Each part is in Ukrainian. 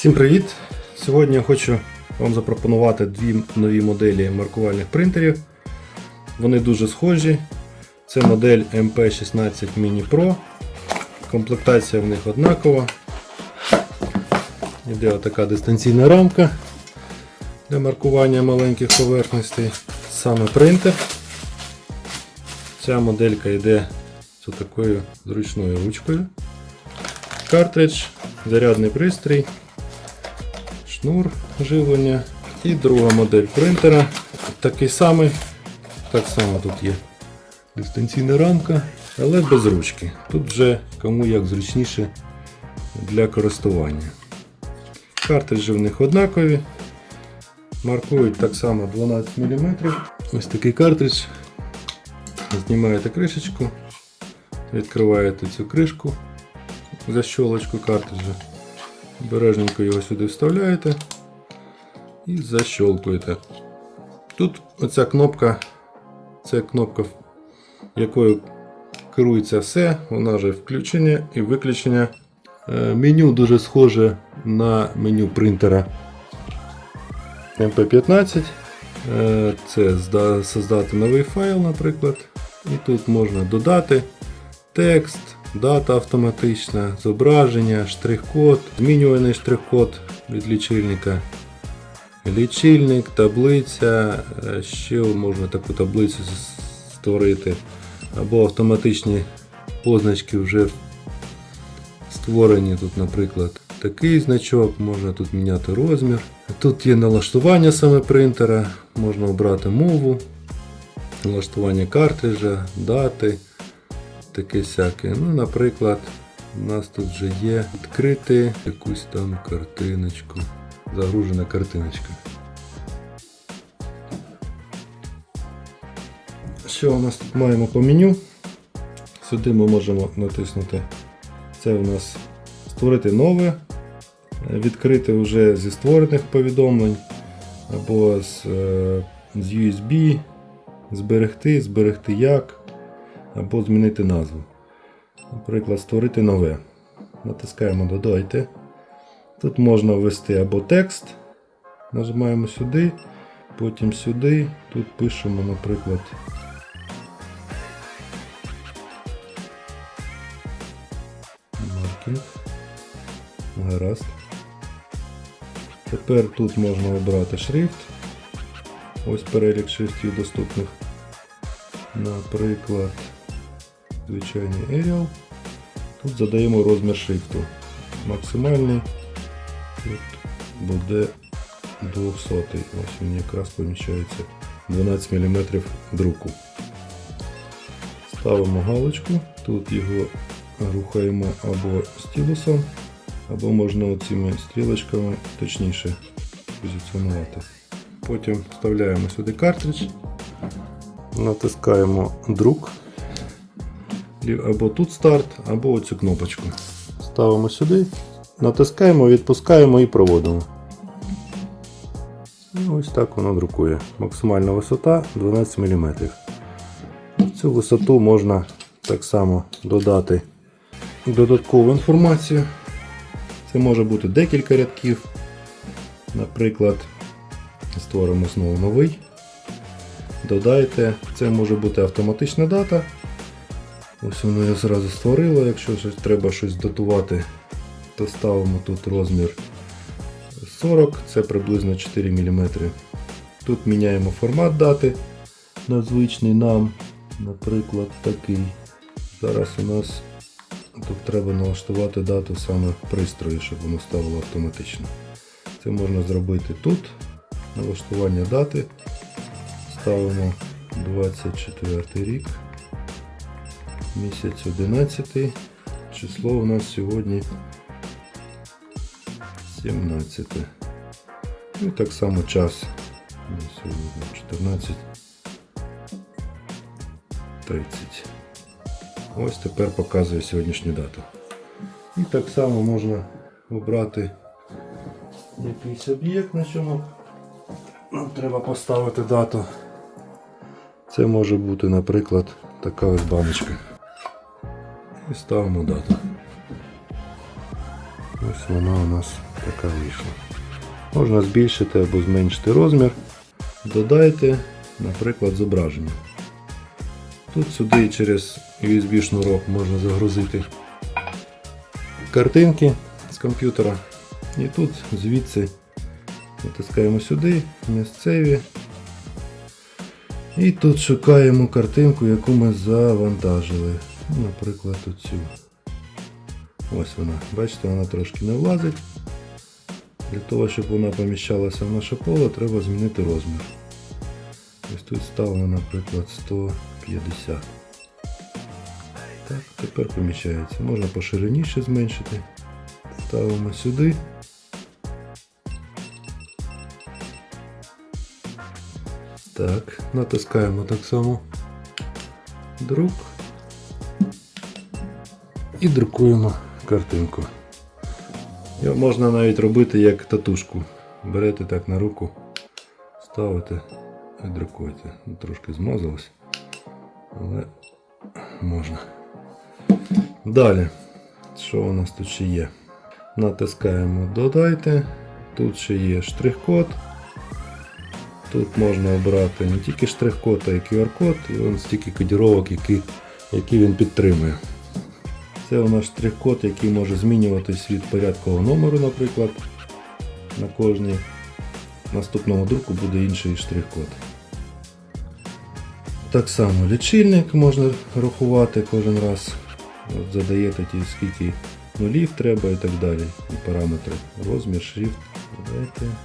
Всім привіт! Сьогодні я хочу вам запропонувати дві нові моделі маркувальних принтерів. Вони дуже схожі. Це модель MP16 Mini Pro. Комплектація в них однакова. Іде отака дистанційна рамка для маркування маленьких поверхностей. Саме принтер. Ця моделька йде з такою зручною ручкою. Картридж, зарядний пристрій, шнур живлення і друга модель принтера. Такий самий, так само тут є дистанційна рамка, але без ручки. Тут вже кому як зручніше для користування. Картриджі в них однакові. Маркують так само 12 мм. Ось такий картридж. Знімаєте кришечку, відкриваєте цю кришку защолочку картриджа. Обережненько його сюди вставляєте і защолкуєте. Тут оця кнопка, це кнопка, якою керується все, вона вже включення і виключення. Е, Меню дуже схоже на меню принтера MP15. Е, Це зда- создати новий файл, наприклад. І тут можна додати текст, дата автоматична, зображення, штрих-код, змінюваний штрих-код від лічильника, лічильник, таблиця, е, ще можна таку таблицю створити, або автоматичні позначки вже створені. Тут, наприклад, такий значок, можна тут міняти розмір. Тут є налаштування саме принтера, можна обрати мову, налаштування картриджа, дати таке всяке. Ну, наприклад, у нас тут вже є відкрити якусь там картиночку. Загружена картиночка. Що у нас тут маємо по меню? Сюди ми можемо натиснути. Це у нас створити нове, відкрити вже зі створених повідомлень, або з, е, з USB, зберегти, зберегти як або змінити назву. Наприклад, створити нове. Натискаємо Додайте. Тут можна ввести або текст. Нажимаємо сюди, потім сюди. Тут пишемо, наприклад. Маркінг. Гаразд. Тепер тут можна обрати шрифт. Ось перелік шрифтів доступних. Наприклад, звичайний Arial. Тут задаємо розмір шрифту. Максимальний тут буде 200. Ось він якраз поміщається 12 мм друку. Ставимо галочку, тут його рухаємо або стілусом, або можна оцими стрілочками точніше позиціонувати. Потім вставляємо сюди картридж. Натискаємо друк. Лі- Або тут старт, або оцю кнопочку. Ставимо сюди, натискаємо, відпускаємо і проводимо. Ось так воно друкує. Максимальна висота 12 мм. Цю висоту можна так само додати додаткову інформацію. Це може бути декілька рядків. Наприклад, створимо знову новий. Додайте, це може бути автоматична дата. Ось воно я зразу створило, якщо треба щось датувати, то ставимо тут розмір 40, це приблизно 4 мм. Тут міняємо формат дати на звичний нам, наприклад, такий. Зараз у нас тут треба налаштувати дату саме в пристрої, щоб воно ставило автоматично. Це можна зробити тут. Налаштування дати. Ставимо 24 рік. Місяць 11. Число у нас сьогодні 17. Ну так само час. Сьогодні 14. 30. Ось тепер показує сьогоднішню дату. І так само можна обрати якийсь об'єкт, на чому нам треба поставити дату. Це може бути, наприклад, така ось баночка. І ставимо дату. Ось вона у нас така вийшла. Можна збільшити або зменшити розмір. Додайте, наприклад, зображення. Тут сюди через USB шнурок можна загрузити картинки з комп'ютера. І тут звідси натискаємо сюди, місцеві. І тут шукаємо картинку, яку ми завантажили. Наприклад, оцю. Ось вона. Бачите, вона трошки не влазить. Для того, щоб вона поміщалася в наше поле, треба змінити розмір. Ось тут ставимо, наприклад, 150. Так, тепер поміщається. Можна по ширині ще зменшити. Ставимо сюди. Так, натискаємо так само друк і друкуємо картинку. Його можна навіть робити як татушку. Берете так на руку, ставите і друкуєте. Ну, Трошки змазалось, але можна. Далі, що у нас тут ще є? Натискаємо Додайте. Тут ще є штрих-код. Тут можна обрати не тільки штрих-код, а й QR-код, і он стільки кодіровок, які, які він підтримує. Це у нас штрих-код, який може змінюватись від порядкового номеру, наприклад. На кожній наступному друку буде інший штрих-код. Так само лічильник можна рахувати кожен раз. От задаєте ті, скільки нулів треба і так далі. І параметри. Розмір, шрифт. Додайте.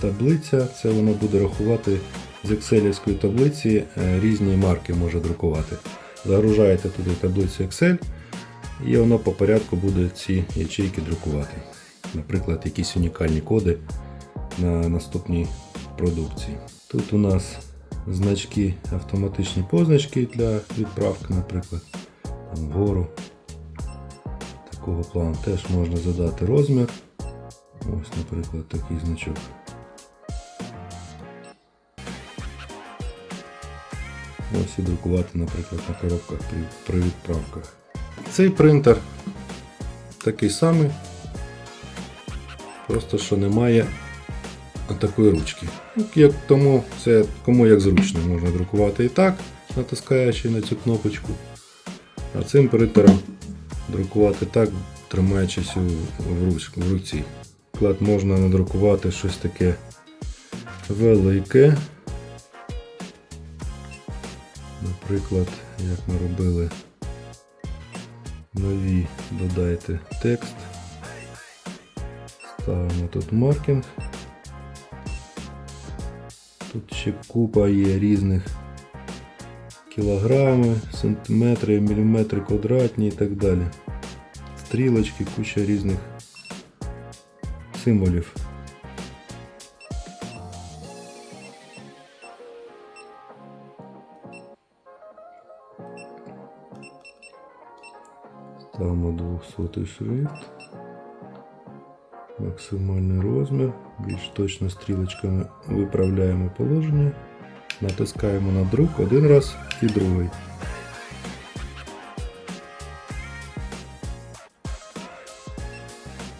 Таблиця, це воно буде рахувати з екселівської таблиці е, різні марки може друкувати. Загружаєте туди таблицю Excel і воно по порядку буде ці ячейки друкувати. Наприклад, якісь унікальні коди на наступній продукції. Тут у нас значки, автоматичні позначки для відправки, наприклад, там вгору. Такого плану теж можна задати розмір. Ось, наприклад, такий значок. Ось і друкувати, наприклад, на коробках при, при відправках. Цей принтер такий самий, просто що немає такої ручки. Як, тому це кому як зручно, можна друкувати і так, натискаючи на цю кнопочку. А цим принтером друкувати так, тримаючись в руці. Клад можна надрукувати щось таке велике. Наприклад, як ми робили нові, додайте текст. Ставимо тут маркінг. Тут ще купа є різних кілограми, сантиметри, міліметри квадратні і так далі. Стрілочки, куча різних символів. Ставимо 200 шрифт. Максимальний розмір. Більш точно стрілочками виправляємо положення. Натискаємо на друк один раз і другий.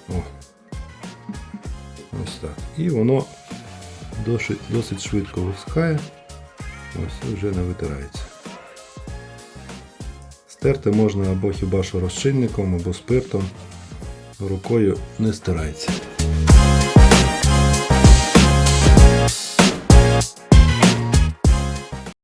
О. Ось так. І воно досить, швидко висихає. Ось вже не витирається. Стерти можна або хіба що розчинником, або спиртом. Рукою не стирається.